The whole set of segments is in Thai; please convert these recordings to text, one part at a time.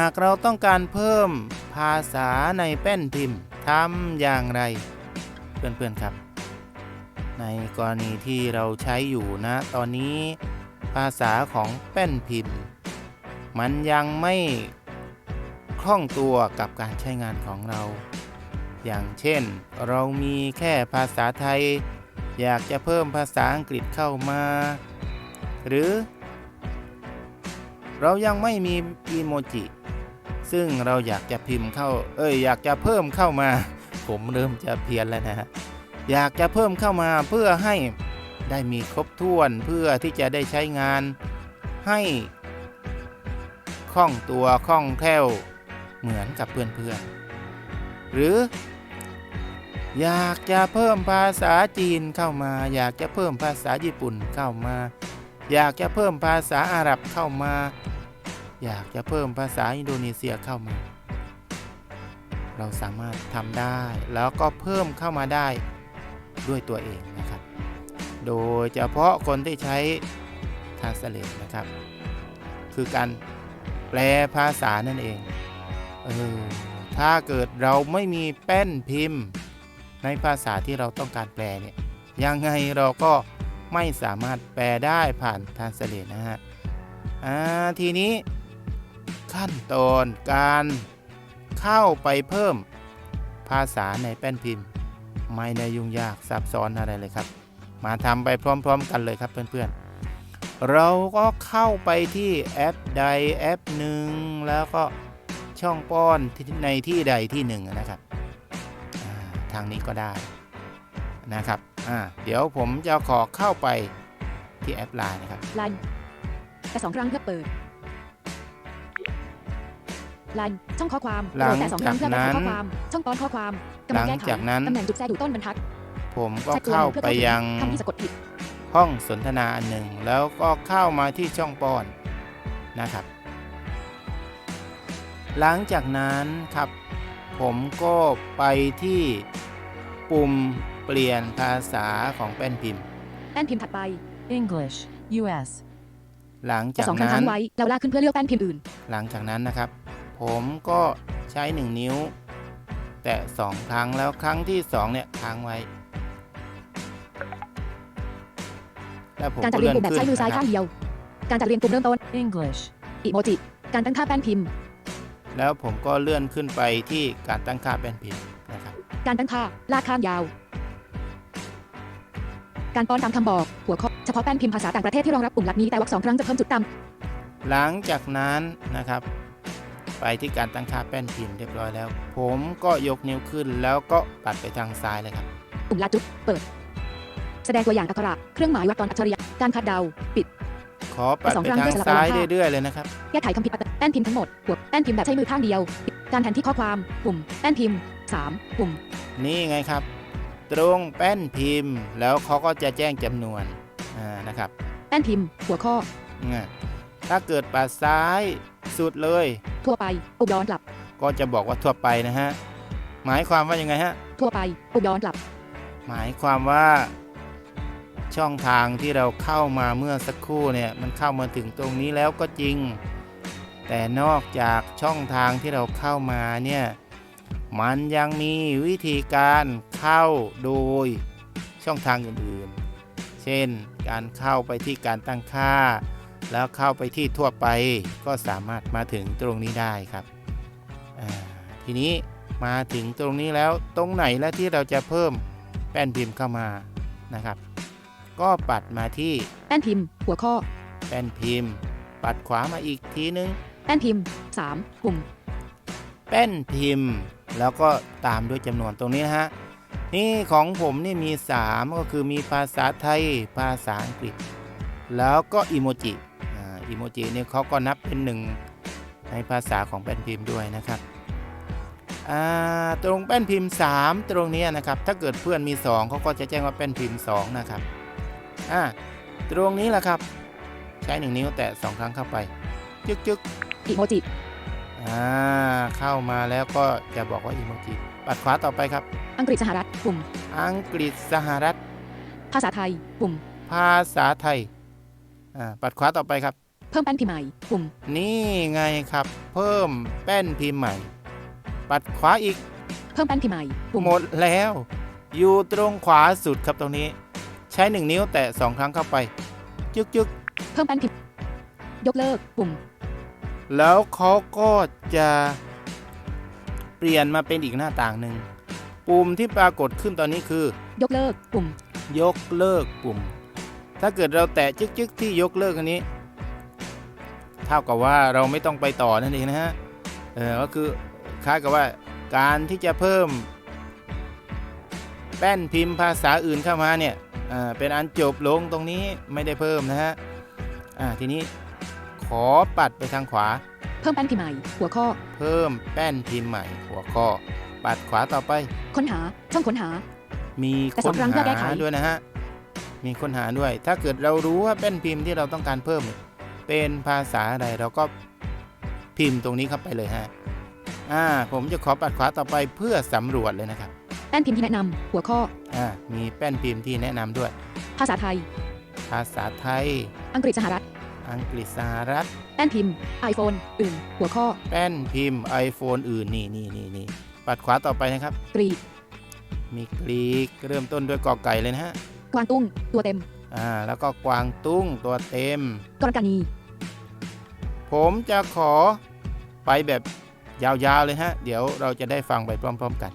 หากเราต้องการเพิ่มภาษาในแป้นพิมพ์ทำอย่างไร เพื่อนๆครับ ในกรณีที่เราใช้อยู่นะ ตอนนี้ภาษาของแป้นพิมพ์ มันยังไม่คล่องตัวกับการใช้งานของเรา อย่างเช่น เรามีแค่ภาษาไทย อยากจะเพิ่มภาษาอังกฤษเข้ามา หรือ เรายังไม่มีอีโมจิ ซึ่งเราอยากจะพิมพ์เข้า เอ้ยอยากจะเพิ่มเข้ามา ผมเริ่มจะเพี้ยนแล้วนะฮะ อยากจะเพิ่มเข้ามาเพื่อให้ได้มีครบถ้วนเพื่อที่จะได้ใช้งานให้คล่องตัวคล่องแคล่วเหมือนกับเพื่อนๆ หรือ อยากจะเพิ่มภาษาจีนเข้ามา อยากจะเพิ่มภาษาญี่ปุ่นเข้ามา อยากจะเพิ่มภาษาอาหรับเข้ามา อยากจะเพิ่มภาษาอินโดนีเซียเข้ามา เราสามารถทำได้แล้วก็เพิ่มเข้ามาได้ด้วยตัวเองนะครับ โดยเฉพาะคนที่ใช้ Translate นะครับ คือการแปลภาษานั่นเอง เออ ถ้าเกิดเราไม่มีแป้นพิมพ์ ในภาษาที่เราต้องการแปลเนี่ย ยังไงเราก็ไม่สามารถแปลได้ผ่าน Translate นะฮะ อ่า ทีนี้ ขั้นตอนการเข้าไปเพิ่มภาษาในแป้นพิมพ์ ไม่ได้ยุ่งยากซับซ้อนอะไรเลยครับ มาทำไปพร้อมๆกันเลยครับเพื่อนๆ เราก็เข้าไปที่แอปใดแอปหนึ่งแล้วก็ช่องป้อนในที่ใดที่หนึ่งนะครับาทางนี้ก็ได้นะครับอ่าเดี๋ยวผมจะขอเข้าไปที่แอปไลน์นะครับไลน์แต่สองครั้งเพื่อเปิด ไลน์ช่องข้อความหลังโปรดแต่สองครั้งเพื่อจากนั้นแก้ไขข้อความช่องป้อนข้อความกำลังแก้ไขหลังจากนั้นตำแหน่งจุดแทรกดูต้นบรรทัด ผมก็แทรกตัวเข้าเพื่อไปยังคำที่สะกดผิดห้องสนทนาอันหนึ่ง แล้วก็เข้ามาที่ช่องป้อนนะครับ หลังจากนั้นครับ ผมก็ไปที่ปุ่มเปลี่ยนภาษาของแป้นพิมพ์ แป้นพิมพ์ถัดไป English, US. หลังแต่จากสองครั้งนั้ค้านงไว้แล้วลากขึ้นเพื่อเลือกแป้นพิมพ์อื่น หลังจากนั้นนะครับ ผมก็ใช้ 1 นิ้ว แตะ 2 ครั้งแล้วครั้งที่ 2 เนี่ยค้างไว้ แล้วผมการจัก็ดเรียเลื่งอนปุ่มแบบขึ้นใช้มือซ้ายนะคข้ารับงเดียว การจัดเรียงปุ่มเริ่มต้น English, อีโมจิ การตั้งค่าแป้นพิมพ์ แล้วผมก็เลื่อนขึ้นไปที่การตั้งค่าแป้นพิมพ์นะครับ การตั้งค่า ลากข้ามยาว การป้อนตามคำบอก หัวข้อ เฉพาะแป้นพิมพ์ภาษาต่างประเทศที่รองรับปุ่มหลักนี้แต่วรรคสองครั้งจะเพิ่มจุดต่ำหลังจากนั้นนะครับ ไปที่การตั้งค่าแป้นพิมพ์เรียบร้อยแล้ว ผมก็ยกนิ้วขึ้นแล้วก็ปัดไปทางซ้ายเลยครับปุ่มลากจุดเปิด แสดงตัวอย่างอักขระเครื่องหมายวรรคตอนอัจฉริยะการคาดเดาปิด ขอปัดสองไปครั้งทางเพื่อสลับซ้ายระหว่างค่าเรื่อยๆเลยนะครับแก้ไขคำผิดแป้นพิมพ์ทั้งหมดหัวแป้นพิมพ์แบบใช้มือข้างเดียว การแทนที่ข้อความปุ่มแป้นพิมพ์3ปุ่มนี่ไงครับ ตรงแป้นพิมพ์ แล้วเขาก็จะแจ้งจำนวนอ่านะครับแป้นพิมพ์หัวข้ออ่าถ้าเกิดปัดซ้าย สุดเลย ทั่วไปปุ่มย้อนกลับ ก็จะบอกว่าทั่วไปนะฮะ หมายความว่ายังไงฮะ ทั่วไปปุ่มย้อนกลับ หมายความว่า ช่องทางที่เราเข้ามาเมื่อสักครู่เนี่ยมันเข้ามาถึงตรงนี้แล้วก็จริง แต่นอกจากช่องทางที่เราเข้ามาเนี่ยมันยังมีวิธีการเข้าโดยช่องทางอื่นๆ เช่นการเข้าไปที่การตั้งค่า แล้วเข้าไปที่ทั่วไปก็สามารถมาถึงตรงนี้ได้ครับอ่าทีนี้มาถึงตรงนี้แล้วตรงไหนแล้วที่เราจะเพิ่มแป้นพิมพ์เข้ามานะครับ ก็ปัดมาที่แป้นพิมพ์ หัวข้อ แป้นพิมพ์ ปัดขวามาอีกทีนึง แป้นพิมพ์3ปุ่มแป้นพิมพ์ แล้วก็ตามด้วยจำนวนตรงนี้นะฮะนี่ของผมนี่มี 3 ก็คือมีภาษาไทย ภาษาอังกฤษ แล้วก็อีโมจิ อ่าอีโมจิเนี่ยเขาก็นับเป็นหนึ่งในภาษาของแป้นพิมพ์ด้วยนะครับอ่าตรงแป้นพิมพ์ 3 ตรงเนี้ยนะครับ ถ้าเกิดเพื่อนมี 2เขาก็จะแจ้งว่าแป้นพิมพ์ 2 นะครับอ่าตรงนี้แหละครับ ใช้ 1 นิ้วแตะ2ครั้งเข้าไป จึ๊กจึ๊กอีโมจิอ่าเข้ามาแล้วก็จะบอกว่าอีโมจิปัดขวาต่อไปครับ อังกฤษสหรัฐปุ่ม อังกฤษสหรัฐ ภาษาไทยปุ่ม ภาษาไทยอ่าปัดขวาต่อไปครับ ภพิ่มแป้นพิมพ์ใหม่ปุ่มนี่ไงครับ เพิ่มแป้นพิมพ์ใหม่ ปัดขวาอีกเพิ่มแป้นพิมพ์ใหม่ปุ่มหมดแล้ว อยู่ตรงขวาสุดครับตรงนี้ ใช้หนึ่งนิ้วแตะสองครั้งเข้าไป จึกจึกเพิ่มแป้นพิมพ์ยกเลิกปุ่ม แล้วเขาก็จะเปลี่ยนมาเป็นอีกหน้าต่างหนึ่งปุ่มที่ปรากฏขึ้นตอนนี้คือ ยกเลิกปุ่ม ยกเลิกปุ่ม ถ้าเกิดเราแตะจึกจึกที่ยกเลิกอันนี้ เท่ากับว่าเราไม่ต้องไปต่อนั่นเองนะฮะเออก็คือคล้ายกับว่าการที่จะเพิ่ม แป้นพิมพ์ภาษาอื่นเข้ามาเนี่ยอ่าเป็นอันจบลงตรงนี้ไม่ได้เพิ่มนะฮะอ่าทีนี้ขอปัดไปทางขวา เพิ่มแป้นพิมพ์ใหม่หัวข้อ เพิ่มแป้นพิมพ์ใหม่หัวข้อ ปัดขวาต่อไป ค้นหาช่องค้นหา มีแต่ค้สอนงครั้งเพื่อแก้ไขหาด้วยนะฮะมีค้นหาด้วย ถ้าเกิดเรารู้ว่าแป้นพิมพ์ที่เราต้องการเพิ่ม เนี่ยเป็นภาษาอะไรเราก็พิมพ์ตรงนี้เข้าไปเลยฮะ อ่า ผมจะขอปัดขวาต่อไปเพื่อสำรวจเลยนะครับ แป้นพิมพ์ที่แนะนำหัวข้อ อ่า มีแป้นพิมพ์ที่แนะนำด้วย ภาษาไทย ภาษาไทย อังกฤษสหรัฐ อังกฤษสหรัฐ แป้นพิมพ์ iPhone อื่น หัวข้อ แป้นพิมพ์ iPhone อื่น นี่นี่นี่นี่ปัดขวาต่อไปนะครับ กรีก มีกรีก เริ่มต้นด้วยกอไก่เลยนะฮะ กวางตุ้ง ตัวเต็ม อ่าแล้วก็กวางตุ้งตัวเต็ม กรกณี ผมจะขอไปแบบยาวๆเลยฮะ เดี๋ยวเราจะได้ฟังไปพร้อมๆกัน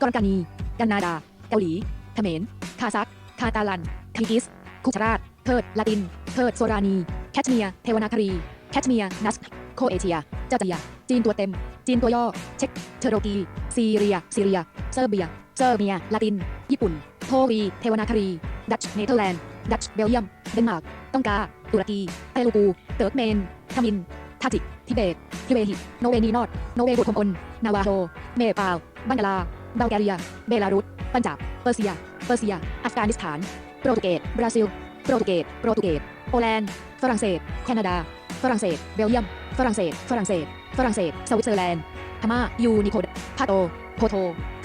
กรกณีกันนาดา เกาหลีเขมรคาซักคาตาลันทากิส คุชราชเทิร์ดลาตินเทิร์ดโซรานี แคชเมียร์เทวนาคารีแคชเมียร์นัส โคเอเชียเจ้าเจีย จีนตัวเต็ม จีนตัวย่อ เช็กเทอโรกี ซีเรีย ซีเรีย เซอร์เบีย เซอร์เมีย ลาติน ญี่ปุ่น โทวี เทวนาคารี ดัตช์ เนเธอร์แลนด์ ดัตช์เบลเยียม เดนมาร์กต้องกา ตุรกีเตลูกูเติร์กเมนทามิน ทาจิก ทิเบตทิเวหิต โนเวนีนอร์ดโนเวบุตคมอนนาวาโฮเมปาล บังกลาบัลแกเรีย เบลารุส ปัญจาบ เปอร์เซีย เปอร์เซีย อัฟกานิสถาน โปรตุเกส บราซิล โปรตุเกส โปรตุเกส โปแลนด์ ฝรั่งเศส แคนาดา ฝรั่งเศส เบลเยียม ฝรั่งเศส ฝรั่งเศส ฝรั่งเศส สวิตเซอร์แลนด์ พม่า ยูนิโคดพาโต โพโท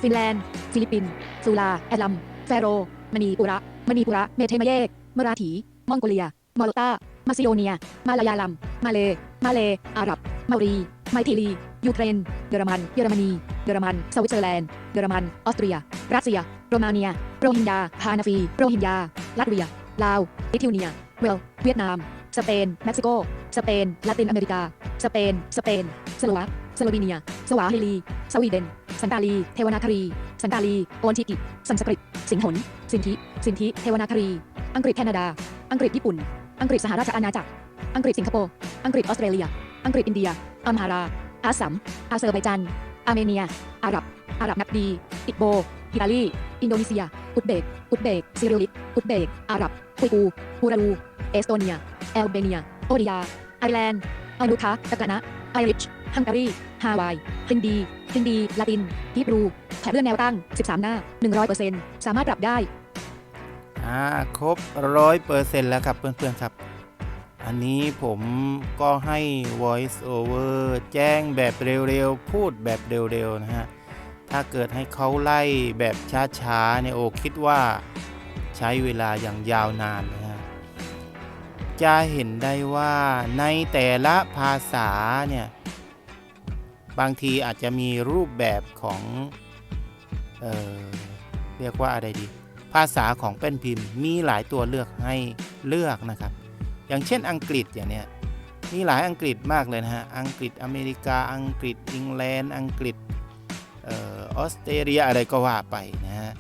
ฟินแลนด์ ฟิลิปปินส์ ซูลา แอดลัม แฟโร มณีปุระมณีปุระเมเทมาเยกมราถี มองโกเลีย มอลตามาซิโดเนีย มาลายาลัม มาเลมาเลอาหรับ มารี ไมทีลียูเครน เยอรมัน เยอรมนี เยอรมัน สวิตเซอร์แลนด์ เยอรมัน ออสเตรีย รัสเซีย โรมาเนีย โรฮิงญา ฮานาฟี โรฮิงญา ลัตเวีย ลาว ลิทัวเนีย เวล เวียดนาม สเปน เม็กซิโก สเปน ลาตินอเมริกา สเปน สเปน สโลวาคสโลวีเนีย สวาฮิลี สวีเดน สันตาลี เทวนาครี สันตาลี โอนทิกิ สันสกฤต สิงหน สินธิ สินธิ เทวนาครี อังกฤษแคนาดา อังกฤษญี่ปุ่น อังกฤษสหราชอาณาจักร อังกฤษสิงคโปร์ อังกฤษออสเตรเลีย อังกฤษอินเดีย อัมฮารา อาสัม อาเซอร์ไบจัน อาร์เมเนีย อาหรับ อาหรับนักดี อิกโบฮิลาลี อินโดนีเซีย อุซเบก อุซเบก ซิริลิก อุซเบก อาหรับ คุยกูฮูราลูเอสโตเนีย แอลเบเนีย โอริยาไอร์แลนด์อานุคาตะกะนะไอริช ฮังการี ฮาวาย ฮินดี ฮินดีลาตินฮิบรู แถบเลื่อนแนวตั้ง 13 หน้า 100%สามารถปรับได้ อ่า ครบร้อยเปอร์เซ็นต์แล้วครับเพื่อนๆครับ อันนี้ผมก็ให้ voice over แจ้งแบบเร็วๆ พูดแบบเร็วๆ นะฮะ ถ้าเกิดให้เขาไล่แบบช้าๆ เนี่ย โอคิดว่าใช้เวลาอย่างยาวนานนะฮะ จะเห็นได้ว่าในแต่ละภาษาเนี่ย บางทีอาจจะมีรูปแบบของเออเรียกว่าอะไรดี ภาษาของแป้นพิมพ์มีหลายตัวเลือกให้เลือกนะครับ อย่างเช่นอังกฤษอย่างเนี้ยมีหลายอังกฤษมากเลยนะฮะ อังกฤษอเมริกา อังกฤษอังกฤษอังกฤษออออสเตรเลียอะไรก็ว่าไปนะฮะ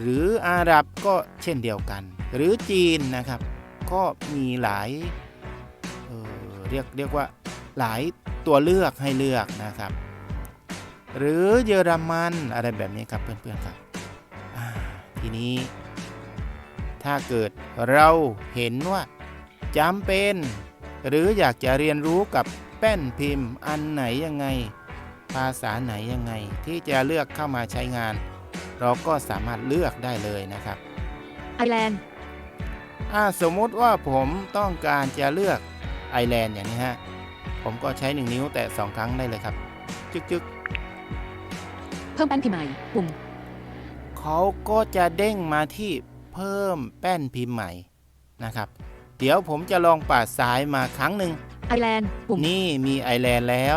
หรืออาหรับก็เช่นเดียวกัน หรือจีนนะครับ ก็มีหลายเเรียกเรียกว่าหลาย ตัวเลือกให้เลือกนะครับ หรือเยอรมันอะไรแบบนี้ครับเพื่อนๆครับอ่าทีนี้ ถ้าเกิดเราเห็นว่าจำเป็น หรืออยากจะเรียนรู้กับแป้นพิมพ์อันไหนยังไง ภาษาไหนยังไง ที่จะเลือกเข้ามาใช้งาน เราก็สามารถเลือกได้เลยนะครับไอร์แลนด์อ่าสมมุติว่าผมต้องการจะเลือกไอร์แลนด์อย่างนี้ฮะ ผมก็ใช้ 1 นิ้วแตะ2ครั้งได้เลยครับ จึกๆเพิ่มแป้นพิมพ์ใหม่ปุ่มเขาก็จะเด้งมาที่เพิ่มแป้นพิมพ์ใหม่นะครับ เดี๋ยวผมจะลองปัดซ้ายมาครั้งหนึ่งไอร์แลนด์ปุ่มนี่มีไอร์แลนด์แล้ว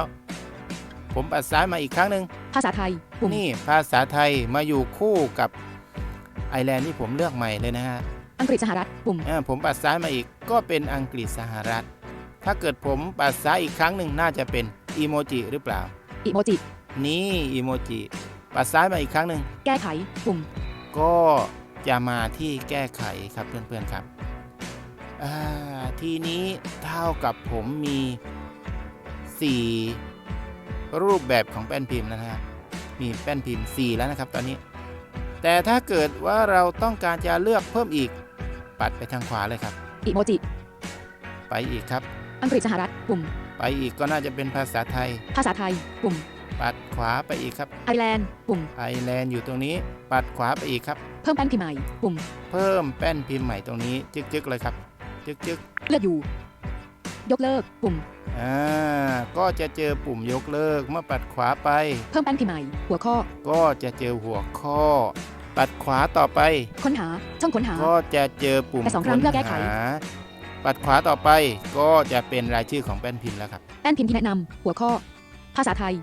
ผมปัดซ้ายมาอีกครั้งหนึ่งภาษาไทยปุ่มนี่ภาษาไทยมาอยู่คู่กับไอร์แลนด์ที่ผมเลือกใหม่เลยนะฮะอังกฤษสหรัฐปุ่มอ่าผมปัดซ้ายมาอีกก็เป็นอังกฤษสหรัฐ ถ้าเกิดผมปัดซ้ายอีกครั้งหนึ่งน่าจะเป็นอีโมจิหรือเปล่า อิโมจิ นี่อีโมจิปัดซ้ายมาอีกครั้งหนึ่งแก้ไข ปุ่ม ก็จะมาที่แก้ไขครับเพื่อนๆครับอ่าทีนี้เท่ากับผมมี 4 รูปแบบของแป้นพิมพ์แล้วนะฮะมีแป้นพิมพ์ 4 แล้วนะครับตอนนี้ แต่ถ้าเกิดว่าเราต้องการจะเลือกเพิ่มอีก ปัดไปทางขวาเลยครับ อิโมจิ ไปอีกครับ อังกฤษสหรัฐปุ่ม ไปอีกก็น่าจะเป็นภาษาไทย ภาษาไทย ปุ่ม ปัดขวาไปอีกครับ ไอร์แลนด์ ปุ่ม ไอร์แลนด์อยู่ตรงนี้ ปัดขวาไปอีกครับ เพิ่มแป้นพิมพ์ใหม่ ปุ่ม เพิ่มแป้นพิมพ์ใหม่ตรงนี้ จึกๆเลยครับ จึกๆ เลือกอยู่ ยกเลิก ปุ่ม อ่า ก็จะเจอปุ่มยกเลิกเมื่อปัดขวาไป เพิ่มแป้นพิมพ์ใหม่ หัวข้อ ก็จะเจอหัวข้อ ปัดขวาต่อไป ค้นหา ช่องค้นหา ก็จะเจอปุ่มแต่สองครั้งเพื่อแก้ไขหา ปัดขวาต่อไปก็จะเป็นรายชื่อของแป้นพิมพ์แล้วครับ แป้นพิมพ์ที่แนะนำหัวข้อ ภาษาไทย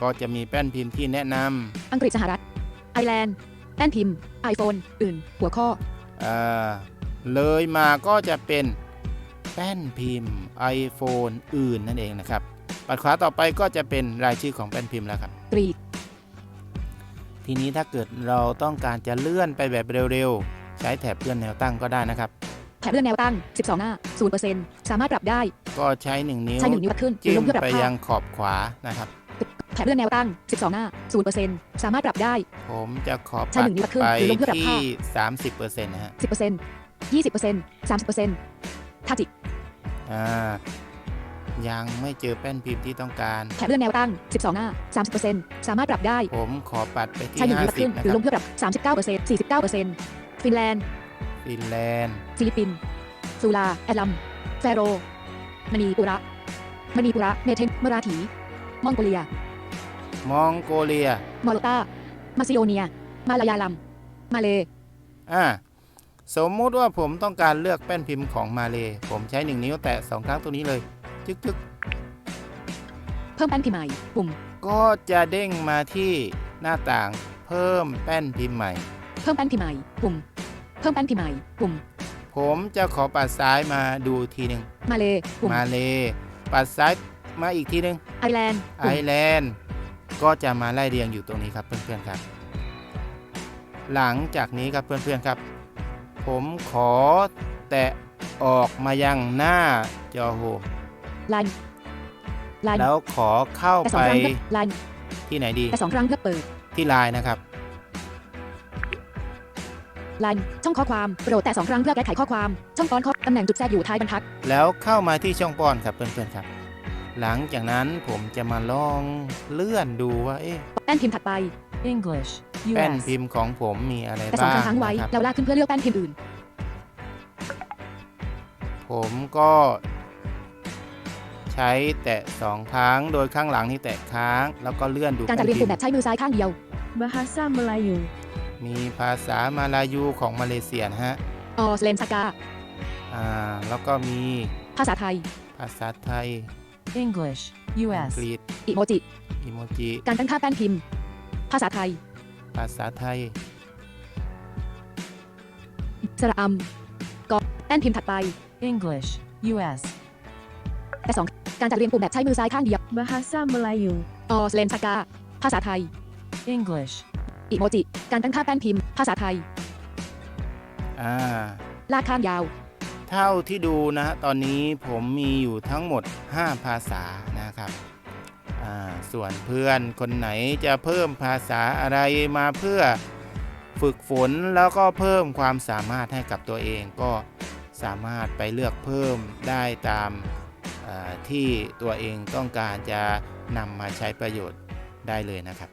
ก็จะมีแป้นพิมพ์ที่แนะนำอังกฤษสหรัฐไอร์แลนด์แป้นพิมพ์ iPhone อื่น หัวข้ออ่าเลยมาก็จะเป็นแป้นพิมพ์ iPhone อื่นนั่นเองนะครับ ปัดขวาต่อไปก็จะเป็นรายชื่อของแป้นพิมพ์แล้วครับ กรีก ทีนี้ถ้าเกิดเราต้องการจะเลื่อนไปแบบเร็วๆ ใช้แถบเลื่อนแนวตั้งก็ได้นะครับ แถบเลื่อนแนวตั้ง 12 หน้า 0%สามารถปรับได้ ก็ใช้1นิ้วใช้หนึ่งนิ้วปัดขึ้นหรือจิ้ลมงเพื่อปรับไปภายัพงขอบขวานะครับ แถบเลื่อนแนวตั้ง 12 หน้า 0%สามารถปรับได้ ผมจะขอใช้ปัหดนึ่งนิ้วปัดขึ้นไปหรือลงเพื่อปรับที่ภา30%นะฮะ10% 20% 30%ทาจิอ่ายังไม่เจอแป้นพิมพ์ที่ต้องการ แถบเลื่อนแนวตั้ง 12 หน้า 30%สามารถปรับได้ ผมขอปัดไปที่ใช้หนึ่งนิ้วปัดขึ้น50นะหรืคอรัลบงเพื่อปรับ 39%49% ฟินแลนด์ ฟินแลนด์ ฟิลิปปินส์สุราแอดลัมแฟโรมณีปุระมณีปุระเมเทนมราถี มองโกเลีย มองโกเลีย มอลตามาซิโดเนีย มาลายาลัม มาเลอ่าสมมุติว่าผมต้องการเลือกแป้นพิมพ์ของมาเล ผมใช้1นิ้วแตะ2ครั้งตรงนี้เลย จึกๆเพิ่มแป้นพิมพ์ใหม่ปุ่ม ก็จะเด้งมาที่หน้าต่าง เพิ่มแป้นพิมพ์ใหม่ เพิ่มแป้นพิมพ์ใหม่ปุ่มเพิ่มแป้นพิมพ์ใหม่ปุ่ม ผมจะขอปัดซ้ายมาดูทีหนึ่งมาเลปุ่มมาเลยปัดซ้ายมาอีกทีหนึ่งไอร์แลนด์ไอปุ่มร์แลนด์ก็จะมาไล่เรียงอยู่ตรงนี้ครับเพื่อนๆครับ หลังจากนี้ครับเพื่อนๆครับ ผมขอแตะออกมายังหน้าจอโฮมไลน์ไลน์แล้วขอเข้าแต่สอไปงครั้งเพื่อไลน์ที่ไหนดีแต่สองครั้งเพื่อเปิดที่ไลน์นะครับ ไลน์ช่องข้อความโปรดแต่สองครั้งเพื่อแก้ไขข้อความ ช่องตอนข้อตำแหน่งจุดแทรกอยู่ท้ายบรรทัด แล้วเข้ามาที่ช่องป้อนครับเพื่อนๆครับ หลังจากนั้นผมจะมาลองเลื่อนดูว่าเอ๊ะแป้นพิมพ์ถัดไป English, แป้น US. พิมพ์ของผมมีอะไรแต่สองบ้างครั้งไว้นะครับแล้วลากขึ้นเพื่อเลือกแป้นพิมพ์อื่น ผมก็ ใช้แตะสองครั้งโดยข้างหลังนี่แตะค้าง แล้วก็เลื่อนดูการแป้จัดนเรียงพิปุ่มมพ์แบบใช้มือซ้ายข้างเดียว Bahasa Melayu. มีภาษามาลายูของมาเลเซียนะฮะออสเลนสกาอ่าแล้วก็มีภาษาไทย ภาษาไทย English, อั US. งกฤษอิโมจิ อิโมจิ การตั้งค่าแป้นพิมพ์ ภาษาไทย ภาษาไทย สระอัมกอแป้นพิมพ์ถัดไป English, US. แต่สองการจัดเรียงปุ่มแบบใช้มือซ้ายข้างเดียว Bahasa Melayu. ออสเลนสกา ภาษาไทย English, อิโมจิการตั้งค่าแป้นพิมพ์ ภาษาไทย อ่า ลากข้างยาว เท่าที่ดูนะฮะตอนนี้ผมมีอยู่ทั้งหมด 5 ภาษานะครับ อ่า ส่วนเพื่อนคนไหนจะเพิ่มภาษาอะไรมาเพื่อฝึกฝนแล้วก็เพิ่มความสามารถให้กับตัวเองก็สามารถไปเลือกเพิ่มได้ตามอ่าที่ตัวเองต้องการจะนำมาใช้ประโยชน์ได้เลยนะครับ